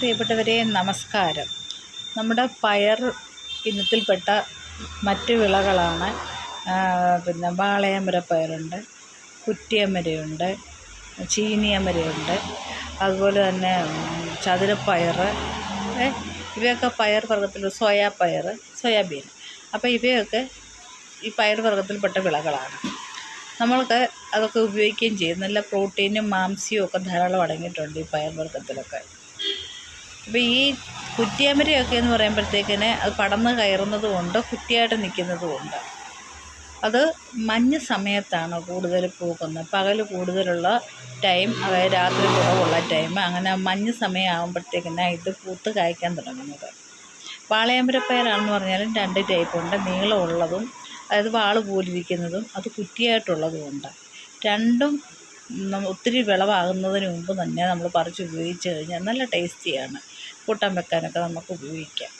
പ്രിയപ്പെട്ടവരെ നമസ്കാരം. നമ്മുടെ പയർ ഇനത്തിൽപ്പെട്ട മറ്റ് വിളകളാണ് പിന്നെ വാളയമര പയറുണ്ട് കുറ്റിയമരയുണ്ട് ചീനിയമരയുണ്ട് അതുപോലെ തന്നെ ചതുരപ്പയർ ഇവയൊക്കെ പയർ വർഗത്തിൽ സോയാ പയർ സോയാബീൻ. അപ്പോൾ ഇവയൊക്കെ ഈ പയർ വർഗത്തിൽപ്പെട്ട വിളകളാണ്. നമ്മൾക്ക് അതൊക്കെ ഉപയോഗിക്കുകയും ചെയ്യും. നല്ല പ്രോട്ടീനും മാംസ്യവും ഒക്കെ ധാരാളം അടങ്ങിയിട്ടുണ്ട് ഈ പയർ വർഗത്തിലൊക്കെ. അപ്പോൾ ഈ കുറ്റിയമരയൊക്കെ എന്ന് പറയുമ്പോഴത്തേക്കിന് അത് പടന്ന് കയറുന്നതും ഉണ്ട് കുറ്റിയായിട്ട് നിൽക്കുന്നതും ഉണ്ട്. അത് മഞ്ഞ് സമയത്താണ് കൂടുതൽ പൂക്കുന്നത് പകൽ കൂടുതലുള്ള ടൈം അതായത് രാത്രി കുറവുള്ള ടൈം അങ്ങനെ മഞ്ഞ് സമയമാകുമ്പോഴത്തേക്കിന് ഇത് പൂത്ത് കായ്ക്കാൻ തുടങ്ങുന്നത്. വാളയാമ്പരപ്പയറാണെന്ന് പറഞ്ഞാലും രണ്ട് ടൈപ്പ് ഉണ്ട്. നീളമുള്ളതും അതായത് വാൾ പോലിരിക്കുന്നതും അത് കുറ്റിയായിട്ടുള്ളതും ഉണ്ട്. രണ്ടും ഒത്തിരി വിളവാകുന്നതിന് മുമ്പ് തന്നെ നമ്മൾ പറിച്ച് ഉപയോഗിച്ച് കഴിഞ്ഞാൽ നല്ല ടേസ്റ്റിയാണ്. കൂട്ടാൻ വെക്കാനൊക്കെ നമുക്ക് ഉപയോഗിക്കാം.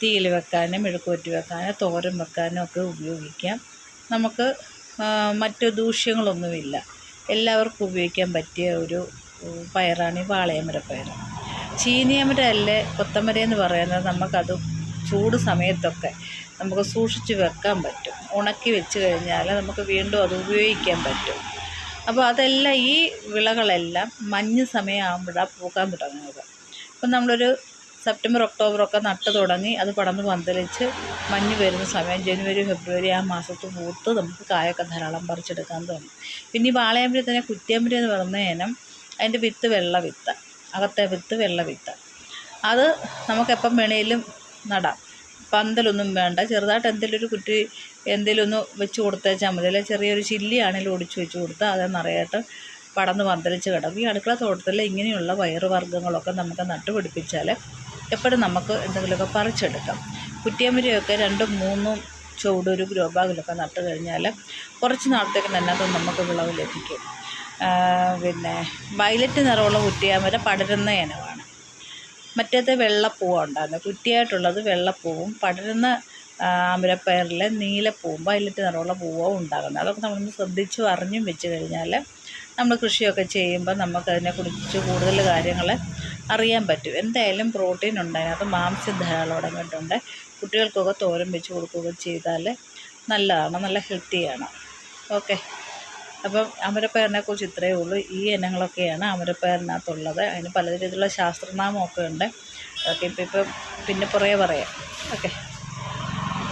തീയിൽ വെക്കാനും മെഴുക്കുവറ്റി വെക്കാനും തോരൻ വെക്കാനും ഒക്കെ ഉപയോഗിക്കാം. നമുക്ക് മറ്റു ദൂഷ്യങ്ങളൊന്നുമില്ല. എല്ലാവർക്കും ഉപയോഗിക്കാൻ പറ്റിയ ഒരു പയറാണ് ഈ വാളയമരപ്പയർ ചീനിയമര അല്ലേ കൊത്തമര എന്ന് പറയുന്നത് നമുക്കത് ചൂട് സമയത്തൊക്കെ നമുക്ക് സൂക്ഷിച്ച് വെക്കാൻ പറ്റും. ഉണക്കി വെച്ച് കഴിഞ്ഞാൽ നമുക്ക് വീണ്ടും അത് ഉപയോഗിക്കാൻ പറ്റും. അപ്പോൾ അതെല്ലാം ഈ വിളകളെല്ലാം മഞ്ഞ് സമയമാകുമ്പോഴാണ് പൂക്കാൻ തുടങ്ങുന്നത്. അപ്പം നമ്മളൊരു സെപ്റ്റംബർ ഒക്ടോബർ ഒക്കെ നട്ട് തുടങ്ങി അത് പടന്ന് പന്തലിച്ച് മഞ്ഞ് വരുന്ന സമയം ജനുവരി ഫെബ്രുവരി ആ മാസത്ത് പൂത്ത് നമുക്ക് കായൊക്കെ ധാരാളം പറിച്ചെടുക്കാൻ തോന്നും പിന്നെ ഈ വാളയാമ്പരി തന്നെ കുറ്റിയാമ്പരി എന്ന് പറഞ്ഞതിനം അതിന്റെ വിത്ത് വെള്ള വിത്ത് അകത്തെ വിത്ത് വെള്ള വിത്ത്. അത് നമുക്കെപ്പം വേണേലും നടാം. പന്തലൊന്നും വേണ്ട. ചെറുതായിട്ട് എന്തെങ്കിലും ഒരു കുറ്റി എന്തെങ്കിലും ഒന്ന് വെച്ച് കൊടുത്തേച്ചാൽ മതി. അല്ലെങ്കിൽ ചെറിയൊരു ചില്ലിയാണെങ്കിലും ഒടിച്ച് വെച്ച് കൊടുത്താൽ അത് നിറയായിട്ട് പടന്ന് പന്തലിച്ച് കിടക്കും. ഈ അടുക്കള തോട്ടത്തിൽ ഇങ്ങനെയുള്ള പയറുവർഗങ്ങളൊക്കെ നമുക്ക് നട്ടുപിടിപ്പിച്ചാൽ എപ്പോഴും നമുക്ക് എന്തെങ്കിലുമൊക്കെ പറിച്ചെടുക്കാം. കുറ്റിയമ്പരിയൊക്കെ രണ്ടും മൂന്നും ചുവട് ഒരു ഗ്രോ ബാഗിലൊക്കെ നട്ട് കഴിഞ്ഞാൽ കുറച്ച് നാളത്തേക്ക് തന്നെ അത് നമുക്ക് വിളവ് ലഭിക്കും. പിന്നെ വയലറ്റ് നിറമുള്ള കുറ്റിയാമര പടരുന്ന ഇനമാണ്. മറ്റേത് വെള്ളപ്പൂവാണ് ഉണ്ടാകുന്നത് കുറ്റിയായിട്ടുള്ളത് വെള്ളപ്പൂവും പടരുന്ന ആ, നീല വയലറ്റ് നിറമുള്ള പൂവും ഉണ്ടാകുന്നത് അതൊക്കെ നമ്മളൊന്ന് ശ്രദ്ധിച്ചു അറിഞ്ഞും വെച്ച് കഴിഞ്ഞാൽ നമ്മൾ കൃഷിയൊക്കെ ചെയ്യുമ്പോൾ നമുക്കതിനെക്കുറിച്ച് കൂടുതൽ കാര്യങ്ങൾ അറിയാൻ പറ്റും. എന്തായാലും പ്രോട്ടീൻ ഉണ്ട് അതിനകത്ത് മാംസ്യം ധാരാളം അടങ്ങിയിട്ടുണ്ട് കുട്ടികൾക്കൊക്കെ തോരൻ വെച്ച് കൊടുക്കുകയൊക്കെ ചെയ്താൽ നല്ലതാണ് നല്ല ഹെൽത്തിയാണ്. ഓക്കെ. അപ്പം അമരപ്പയറിനെ കുറിച്ച് ഇത്രയേ ഉള്ളൂ. ഈ ഇനങ്ങളൊക്കെയാണ് അമരപ്പയറിനകത്തുള്ളത് അതിന് പല രീതിയിലുള്ള ശാസ്ത്രനാമമൊക്കെ ഉണ്ട്. അതൊക്കെ ഇപ്പം ഇപ്പം പിന്നെ പുറകെ പറയാം. ഓക്കെ.